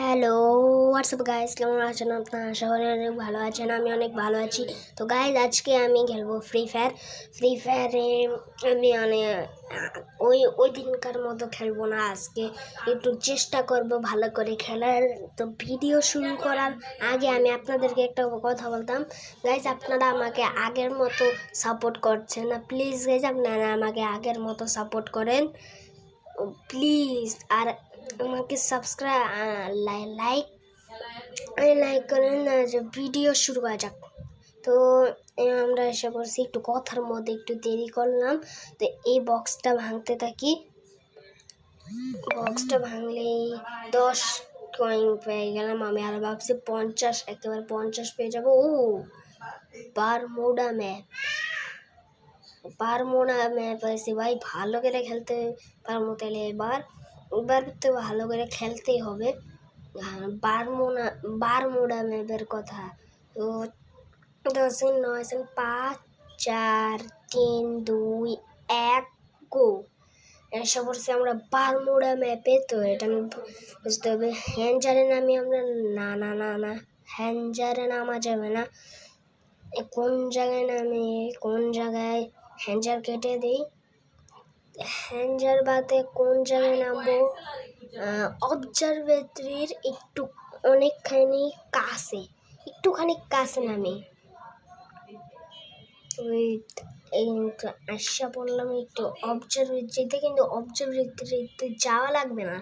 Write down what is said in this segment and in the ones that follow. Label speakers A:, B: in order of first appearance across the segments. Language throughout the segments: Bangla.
A: হ্যালো হোয়াটসঅ্যাপ গাইস কেমন আছেন আপনার? আশা করি অনেক ভালো আছেন, আমি অনেক ভালো আছি। তো গাইজ আজকে আমি খেলব ফ্রি ফায়ার ফ্রি ফায়ারে আমি অনেক ওই ওই দিনকার মতো খেলব না, আজকে একটু চেষ্টা করব ভালো করে খেলার। তো ভিডিও শুরু করার আগে আমি আপনাদেরকে একটা কথা বলতাম। গাইজ আপনারা আমাকে আগের মতো সাপোর্ট করছেন না? প্লিজ গাইজ আপনারা আমাকে আগের মতো সাপোর্ট করেন। প্লিজ আর আমাকে সাবস্ক্রাইব লাইক লাইক করেন ভিডিও শুরু করা যাক। তো আমরা এসে করছি একটু কথার মধ্যে একটু দেরি করলাম। তো এই বক্সটা ভাঙতে থাকি। বক্সটা ভাঙলেই দশ কয়েন পেয়ে গেলাম। আমি আর ভাবছি পঞ্চাশ, একেবারে পঞ্চাশ পেয়ে যাব। ও বারমুডা ম্যাপ বারমুডা ম্যাপ আছে। ভাই, ভালো করে খেলতে পারব তাহলে এবার। এবার তো ভালো করে খেলতেই হবে। বারমুনা, বারমুডা ম্যাপের কথা। তো দশ, নয় পাঁচ, চার, তিন, দুই, এক, গো। এসে পড়ছি আমরা বারমুডা ম্যাপে, তো এটা আমি বুঝতে হবে। হ্যান্ডজারে নামি আমরা, না না না না। হ্যান্ডজারে নামা যাবে না। কোন জায়গায় নামি, কোন জায়গায় হ্যান্ডজার কেটে দিই? হ্যান্ডজার বাদে কোন জায়গায় নামবো? অবজারভেটরির একটু অনেকখানি কাছে, একটুখানি কাছে নামে। আসা পড়লাম একটু অবজারভেটরিতে কিন্তু অবজারভেটরিতে যাওয়া লাগবে না।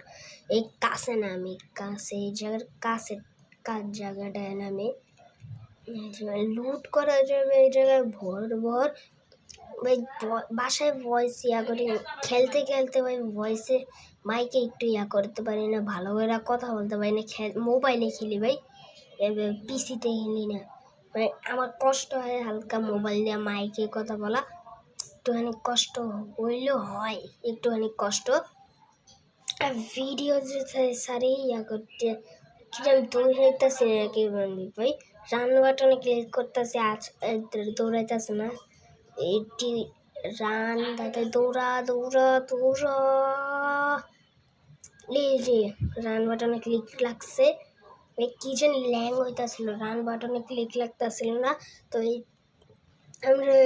A: এই কাছে নামে, কাছে, এই জায়গার কাছে কাজ জায়গাটায় নামে? লুট করা যাবে, এই জায়গায় ভর ভর ওই বাসায় ভয়েস ইয়া করি। খেলতে খেলতে ওই ভয়েসে মাইকে একটু ইয়া করতে পারি না, ভালো করে কথা বলতে পারি না খেল মোবাইলে খেলি ভাই। পিসিতে খেলি না। মানে আমার কষ্ট হয় হালকা মোবাইল দিয়ে মাইকে কথা বলা। একটুখানি কষ্ট হইলেও হয়, একটুখানি কষ্ট। আর ভিডিও যে সারি ইয়া করতে, কি আমি দৌড়াইতেছি না কি ভাই। রান বাটনে ক্লিক করতেছি, আজ দৌড়াইতেছে না। এটি রান, তাতে দৌড়া দৌড়া দৌড়া। এই যে রান বাটনে ক্লিক লাগছে। কি জানি ল্যাং হইতাছিল রান বাটনে ক্লিক লাগতেছিল না? তো এই আমরা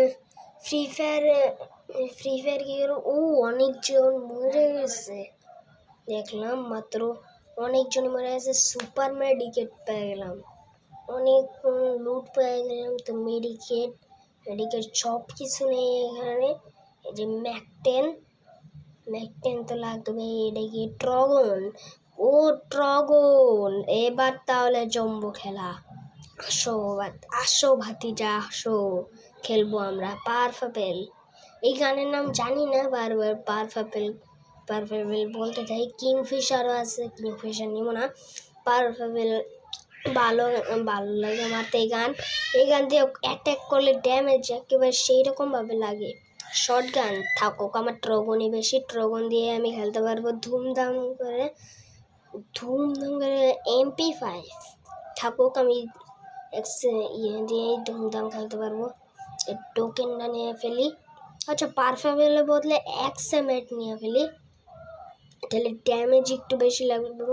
A: ফ্রি ফায়ার ফ্রি ফায়ার কি করো ও, অনেকজন মরে গেছে। দেখলাম মাত্র অনেকজন মরে গেছে সুপার মেডিকেট পেয়ে গেলাম। অনেক লুট পেয়ে গেলাম, তো মেডিকেট মেডিকেট সব কিছু নেই এখানে। এই যে ম্যাকটেন ম্যাকটেন তো লাগবে এটা কি ড্রগন ও ড্রগন এবার তাহলে জম্বো খেলা। আসো আসো ভাতিজা, আসো। খেলব আমরা পারফেপেল এই গানের নাম জানি না, বারবার পারফেপেল পারফেপেল বলতে চাই। কিংফিশারও আছে, কিংফিশার নিব না। পারফেপেল ভালো ভালো লাগে আমার তো এই গান। এই গান দিয়ে অ্যাটাক করলে ড্যামেজ একেবারে সেই রকমভাবে লাগে। শর্ট গান, থাকুক, আমার ট্রগনই বেশি। ট্রগন দিয়ে আমি খেলতে পারব ধুমধাম করে ধুমধাম করে এমপি ফাইভ থাকুক, আমি ইয়ে দিয়েই ধুমধাম খেলতে পারব। টোকেনটা নিয়ে ফেলি। আচ্ছা পারফেক্টের বদলে এক্সএমেট নিয়ে ফেলি। তাহলে ড্যামেজ একটু বেশি লাগবে,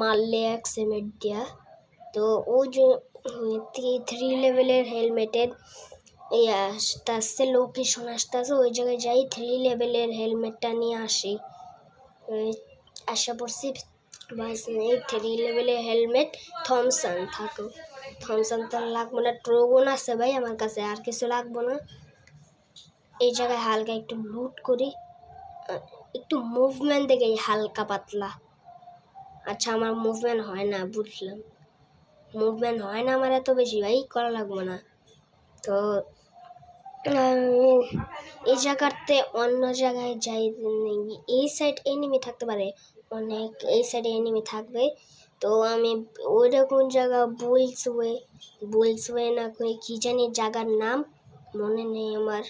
A: মারলে এক্সএমেট দেওয়া তো ও যে থ্রি লেভেলের হেলমেটের এই আসতে আসতে লোকেশন আসতে আসতে ওই জায়গায় যাই থ্রি লেভেলের হেলমেটটা নিয়ে আসি। আশা পড়ছি বাস এই থ্রি লেভেলের হেলমেট থমসন থাকো থমসন তো লাগবো না ট্রোগন আছে ভাই আমার কাছে, আর কিছু লাগবো না। এই জায়গায় হালকা একটু লুট করি। একটু মুভমেন্ট দেখে হালকা পাতলা। আচ্ছা আমার মুভমেন্ট হয় না, বুঝলাম। মুভমেন্ট হয় না আমার এত বেশি, ভাই, করা লাগবো না। তো এই জায়গাতে অন্য জায়গায় যাই, এই সাইড এনিমি থাকতে পারে, অনেক এই সাইডে এনিমি থাকবে। তো আমি ওইটা কোন জায়গা বুলস ওয়ে বুলস ওয়ে না করে কী জানি জায়গার নাম মনে নেই আমার।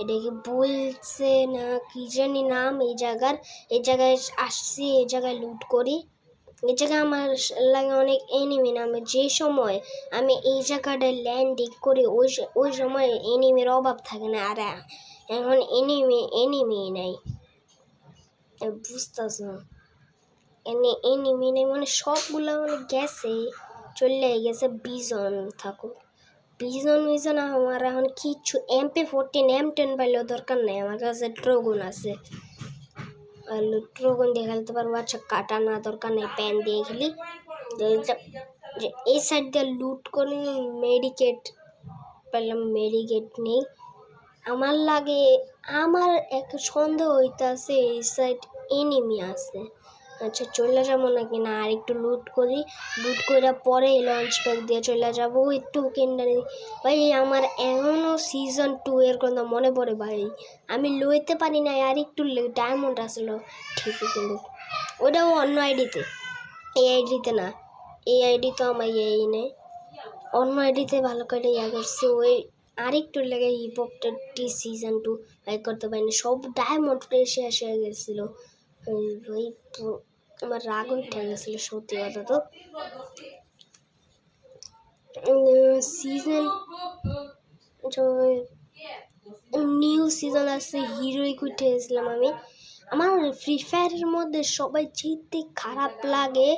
A: এটা কি বুলসে না কী জানি নাম এই জায়গার। এই জায়গায় আসছি, এই জায়গায় লুট করি। জায়গায় আমার লাগে অনেক এনিমি নামে। যে সময় আমি এই জায়গাটায় ল্যান্ডিং করি, ওই ওই সময় এনিমির অভাব থাকে না। আর এখন এনিমি এনিমি নাই। বুঝতেছ না। এনে এনিমি নেই মানে সবগুলো মানে গেছে, চলে গেছে বিজন থাকুক। বিজন মিজন আমার এখন কিচ্ছু এমপি ফোরটিন এম টেন পাইলেও দরকার নেই। আমার কাছে ড্রোগুন আছে। ড্রোগুন দিয়ে খেলতে কাটা না দরকার নেই প্যান দিয়ে খেলি এই সাইড দিয়ে লুট করে মেডিকেট পেলাম মেডিকেট নেই আমার লাগে আমার এক সন্দেহ হইতাছে এই সাইড এনিমি আছে আচ্ছা চলে যাব নাকি না? আর একটু লুট করি। লুট করে পরে লঞ্চ প্যাক দিয়ে চলে যাব। একটু কিনে নিই। ভাই, আমার এখনও সিজন টু এর কথা মনে পড়ে ভাই। আমি লইতে পারি না আর একটু ডায়মন্ড আসলো। ঠিকই কিন্তু। ওটাও অন্য আইডিতে এই আইডিতে না। এই আইডি তো আমার এই নেই অন্য আইডিতে ভালো করে ইয়া করছি। ওই আরেকটু লেগে হিপহপটা টি সিজন টু করতে পারিনি। সব ডায়মন্ড শেষ হয়ে গেছিল। ওই আমার রাগ উঠে গেছিল সত্যি কথা তো। সিজন নিউ সিজন আসছে হিরোইক উঠে গেছিলাম আমি। আমার ফ্রি ফায়ারের মধ্যে সবাই জিততে খারাপ লাগে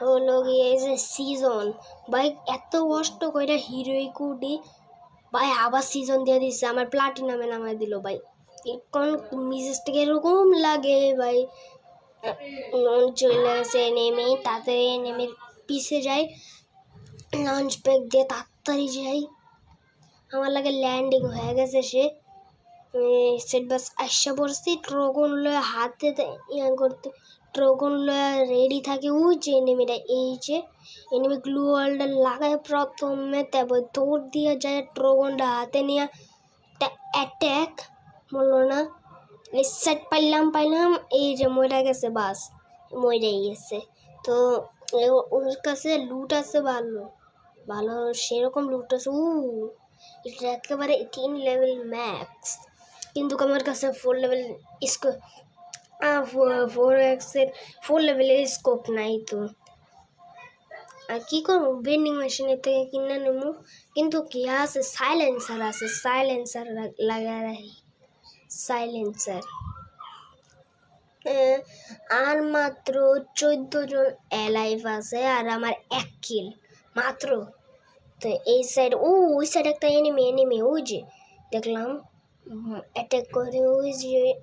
A: হলো গিয়ে যে সিজন ভাই, এত কষ্ট করে হিরোইক উঠি। ভাই, আবার সিজন দিয়ে দিচ্ছে আমার প্লাটিনামে নামায় দিল ভাই। কোন থেকে এরকম লাগে ভাই। নুন চলে আসে নেমে তাড়াতাড়ি নেমে পিছে যাই লঞ্চ প্যাক দিয়ে তাড়াতাড়ি যাই। আমার লাগে ল্যান্ডিং হয়ে গেছে সে। সেট বাস আসা পড়ছি ট্রগন লয়ে হাতে ইয়া করতে ট্রগন লয়ে রেডি থাকে ওই যে এনিমিটা এই যে এনিমি গ্লু ওয়ালটা লাগায় প্রথমে, তারপর দৌড় দিয়ে যায় ট্রগনটা হাতে নিয়ে। অ্যাট্যাক বলল না। সেট পাইলাম পাইলাম এই যে মরে গেছে বাস মরে গেছে তো এ- ওর কাছে লুট আছে ভালো ভালো সেরকম লুট আছে উ এটা একেবারে তিন লেভেল ম্যাক্স কিন্তু আমার কাছে ফোর লেভেল স্কোপ ফোর এক্সের ফোর লেভেলের স্কোপ নাই তো আর কী করব বেন্ডিং মেশিনের থেকে কিনে নেব কিন্তু কি আছে সাইলেন্সার আছে সাইলেন্সার লাগা রাখি সাইলেন্সার আর মাত্র চোদ্দ জন অ্যালাইভ আছে আর আমার এক কিল মাত্র। তো এই সাইড ও, ওই সাইড একটা এনিমি এনিমি ওই যে, দেখলাম। অ্যাটাক করে, ওই যে,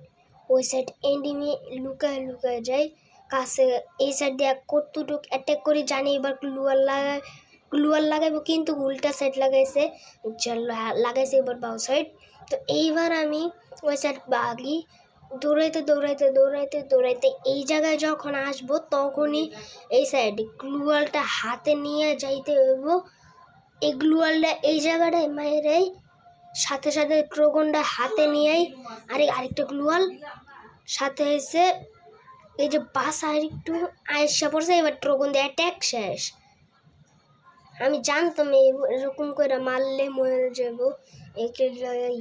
A: ওই সাইড এনিমি লুকায় লুকায় যায়। কাছে, এই সাইড দিয়ে কতটুক অ্যাটাক করে জানি, এবার গ্লুয়ার লাগায়। গ্লুয়ার লাগাইবো কিন্তু উল্টা সাইড লাগাইছে লাগাইছে এবার বাউ সাইড তো এইবার আমি ওই সাইড বাগি, দৌড়াইতে দৌড়াইতে দৌড়াইতে দৌড়াইতে এই জায়গায় যখন আসব, তখনই এই সাইড গ্লুয়ালটা হাতে নিয়ে যাইতে হইব। এই গ্লুয়ালটা এই জায়গাটায় মায়েরাই সাথে সাথে ট্রোগনটা হাতে নিয়েই, আরে আরেকটা গ্লুয়াল, সাথে এসে এই যে বাস আর একটু আয়সা পড়ছে, এবার ট্রোগন দিয়ে অ্যাট্যাক শেষ। আমি জানতাম এরকম করে মারলে মরে যাব। একে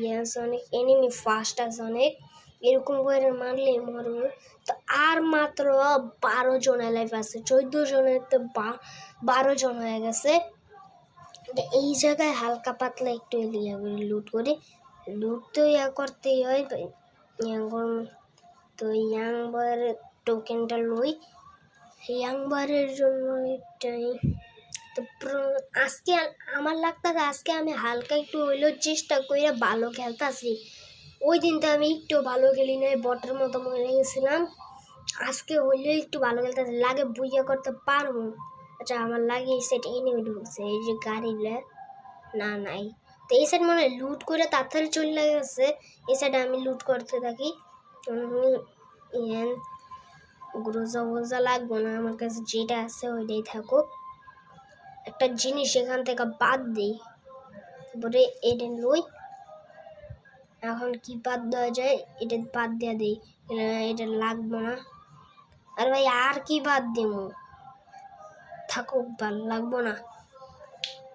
A: ইয়াস অনেক এনিমি ফাস্ট আছে অনেক। এরকম করে মারলে মরবে। তো আর মাত্র বারো জন লাইফ আছে, চোদ্দ জনের তো বারো জন হয়ে গেছে। এই জায়গায় হালকা পাতলা একটু ইয়া করি লুট করি। লুট তো ইয়া করতেই হয়, ইয়া তো ইয়াং বয়ের টোকেনটা লই। ইয়াং বয়ের জন্য এটাই তো আজকে আমার লাগতেছে, আজকে আমি হালকা একটু হইলেও চেষ্টা করে ভালো খেলতেছি। ওই দিন তো আমি একটু ভালো খেলি নাই, বটের মতো মরে গেছিলাম। আজকে হইলেও একটু ভালো খেলতেছি, লাগে বুঝে করতে পারব। আচ্ছা আমার লাগে এই সেট এনে ঢুকছে এই যে গাড়িগুলো না, নাই। তো এই সাইড মনে হয় লুট করে তাড়াতাড়ি চলে গেছে, এই সাইডে আমি লুট করতে থাকি। গ্রোজা ওজা লাগবো না, আমার কাছে যেটা আছে ওইটাই থাকুক। একটা জিনিস এখান থেকে বাদ দিই। তারপরে এটা লই, এখন কি বাদ দেওয়া যায়, এটা বাদ দেওয়া দিই। এটা- লাগবো না। আর ভাই, আর কি বাদ দিব থাকুক ভালো লাগবো না।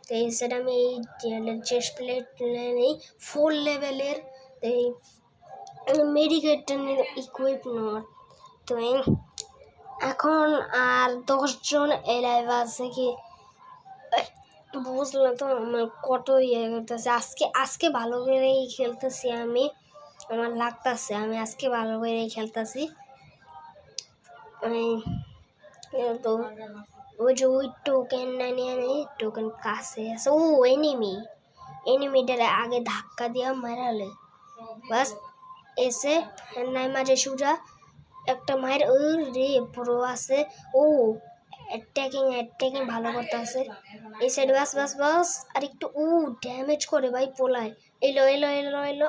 A: তো এই সেট আমি এই চেস্ট প্লেট নেই ফোর লেভেলের এই ইকুইপ নট তো এখন আর দশজন এলাইভ আছে কি? বুঝলাম তো আমার কত ইয়ে করতেছে। আজকে আজকে ভালো করেই খেলতেছি আমি। আমার লাগতেছে, আমি আজকে ভালো করেই খেলতেছি। আমি তো ওই যে ওই টোকেন না নিয়ে আমি টোকেন কাছে আছে। ও এনিমি এনিমিটারে আগে ধাক্কা দিয়া মারালে। বাস, এসে নাই মাঝে সুজা একটা মায়ের ও রে পুরো আছে। ও অ্যাটাকিং অ্যাটাকিং ভালো করতে আছে এই সাইড বাস বাস বাস আর একটু ও ড্যামেজ করে ভাই পোলায়। এলো এলো এলো এলো।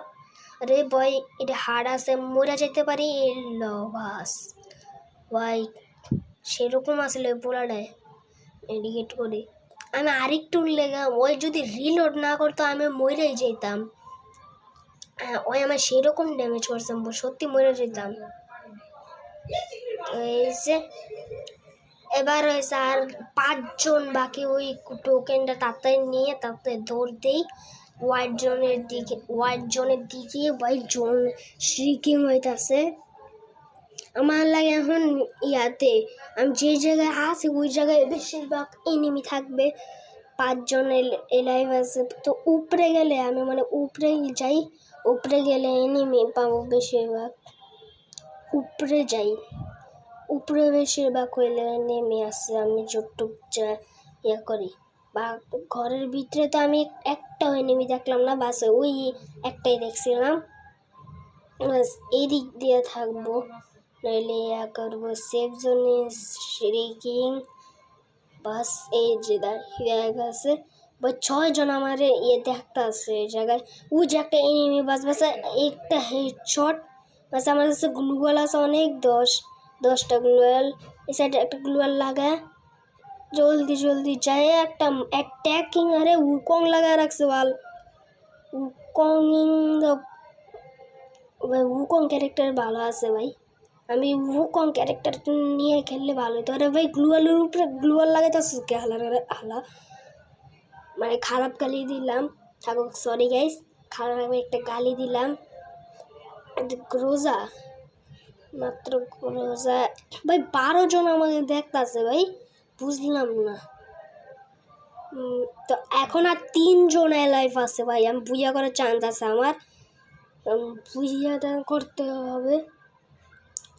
A: রে ভাই এটা হার্ড আছে মরা যেতে পারি? এলো বাস। ভাই সেরকম আসলে পোলাটায় এডিকেট করে। আমি আরেকটু লেগে ওই যদি রিলোড না করতো আমি মরেই যেতাম। হ্যাঁ, ওই আমার সেরকম ড্যামেজ করছে সত্যি মরে যেতাম। এই যে এবার হয়েছে আর পাঁচজন বাকি ওই টোকেনটা তাড়াতাড়ি নিয়ে তাড়াতাড়ি দৌড় দেই। হোয়াইট জোনের দিকে হোয়াইট জোনের দিকে হোয়াইট জোন শ্রিকিং হইতাছে। আমার লাগে এখন ইয়াতে, আমি যে জায়গায় আছি, ওই জায়গায় বেশিরভাগ এনিমি থাকবে। পাঁচজন এলাইভ আছে। তো উপরে গেলে আমি মানে উপরে যাই, উপরে গেলে এনিমি পাবো বেশিরভাগ। উপরে যাই। উপরে বেশিরভাগ হইলে নেমে আসে, আমি যতটুক যা ইয়ে করি। বা ঘরের ভিতরে তো আমি একটাও এনিমি দেখলাম না, বাস ওই একটাই দেখছিলাম। এই দিক দিয়ে থাকব, নইলে ইয়া করব সেফ জোনে শ্রিকিং বাস এই যে দাঁড়িয়ে গেছে। বা ছয়জন আমার ইয়ে দেখতে আছে এই জায়গায়। ওই যে একটা এনিমি বাস বাস একটা হেডশট বাস আমার কাছে গ্লুয়াল আছে অনেক দশ। দশটা গ্লুয়াল, এই সাইডে একটা গ্লুয়াল লাগা। জলদি জলদি যায়, একটা অ্যাটাকিং আরে উকং লাগায় রাখছে বল। উকং ইং দ্য ভাই, উকং ক্যারেক্টার ভালো আছে ভাই। আমি উকং ক্যারেক্টার নিয়ে খেললে ভালো হতো আরে ভাই, গ্লুয়ালের উপরে গ্লুয়াল লাগাইতেছিস কে হালা হালা? মানে খারাপ গালি দিলাম। থাকুক সরি গাইস খারাপ একটা গালি দিলাম। গ্রোজা মাত্র গ্রোজা ভাই, বারো জন আমাকে দেখতেছে, ভাই। বুঝলাম না। তো এখন আর তিনজন লাইফ আছে, ভাই। আমি বুঝা করার চান্স আছে আমার। বুঝিয়াটা করতে হবে।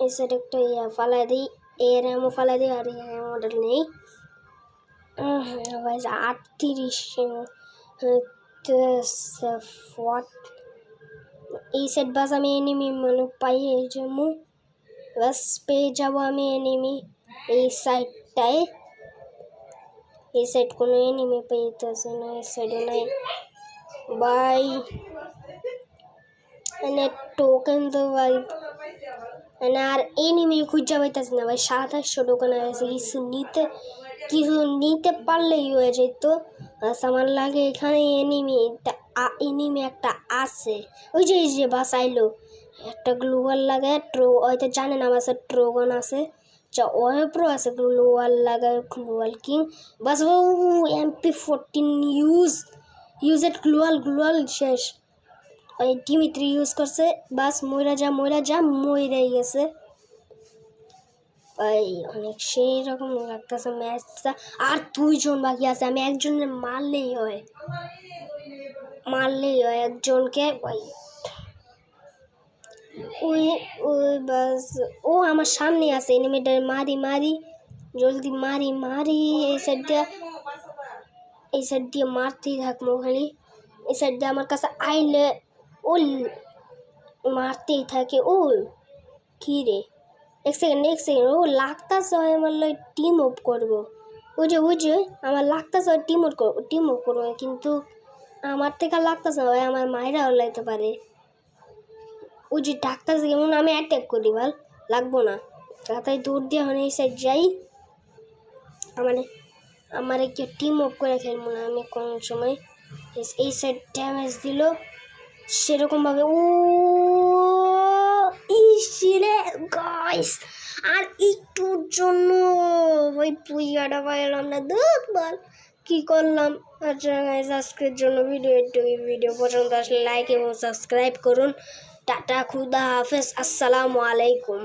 A: এই সাইড একটা ইয়া ফালাই দিই। এর এমন ফালাই দিই, আর মডেল নেই। ভাই আটত্রিশ ফট এই সেট বাস আমি এনিমি মানে পাই এই জন্য বাস পেয়ে যাব আমি এনিমি এই সাইডটায় এই সাইড কোনো এনিমি পেয়েছে না, এই সাইডে নাই। বাই মানে টোকেন তো ভাই মানে আর এনিমি খুঁজে পাইতেছে না ভাই, সাতাশশো টোকেন আছে কিছু নিতে কিছু নিতে পারলেই হয়ে যেত আমার লাগে এখানে এনিমি এনিমি একটা আছে। ওই যে, এই যে, বাস আইলো। একটা গ্লুয়াল লাগে, ট্রো হয়তো জানেন আমার কাছে ট্রোগন আছে। যা ওয়েপ্রো আছে গ্লুয়াল লাগায় গ্লুয়াল কিং। বাস, ও MP fourteen use use at গ্লুয়াল গ্লুয়াল শেষ। ওই ডিমিত্রি ইউজ করছে, বাস ময়রা যা ময়রা যা ময়রাই গেছে। ভাই অনেক সেই রকম লাগতেছে ম্যাচটা। আর দুইজন বাকি আছে, আমি একজনের মারলেই হয়। মারলেই হয় একজনকে ভাই ওই ওই বাস, ও আমার সামনে আছে এনিমিটার মারি মারি, জলদি মারি মারি, এই সাইড দিয়ে, এই সাইড দিয়ে মারতেই থাকব খালি। এই সাইড দিয়ে আমার কাছে আইলে ও মারতেই থাকে ও কী রে? এক সেকেন্ড এক সেকেন্ড ও লাগতাছে আমার লয় টিম অফ করব। ওই যে ওই যে, আমার লাগতাছে টিম অফ করব টিম অফ করব, কিন্তু আমার থেকে লাগতাছে না ভাই আমার মায়েরাও লাইতে পারে। ওই যে ডাক্তার যেমন আমি অ্যাটাক করি বল লাগবো না। তাড়াতাড়ি দৌড় দিয়ে এখন এই সাইড যাই। আমার আমার কেউ টিম অফ করে খেলব না আমি কোন সময়। এই- সাইড ড্যামেজ দিল। সেরকমভাবে ও ইসিরে গাইস আর একটুর জন্য। ওই পুইয়াটা পাইলাম না দুধ বল। কি করলাম? গাইস আজকের জন্য ভিডিও ভিডিও পছন্দ আসলে লাইক এবং সাবস্ক্রাইব করুন। টাটা খুদা হাফেজ আসসালামু আলাইকুম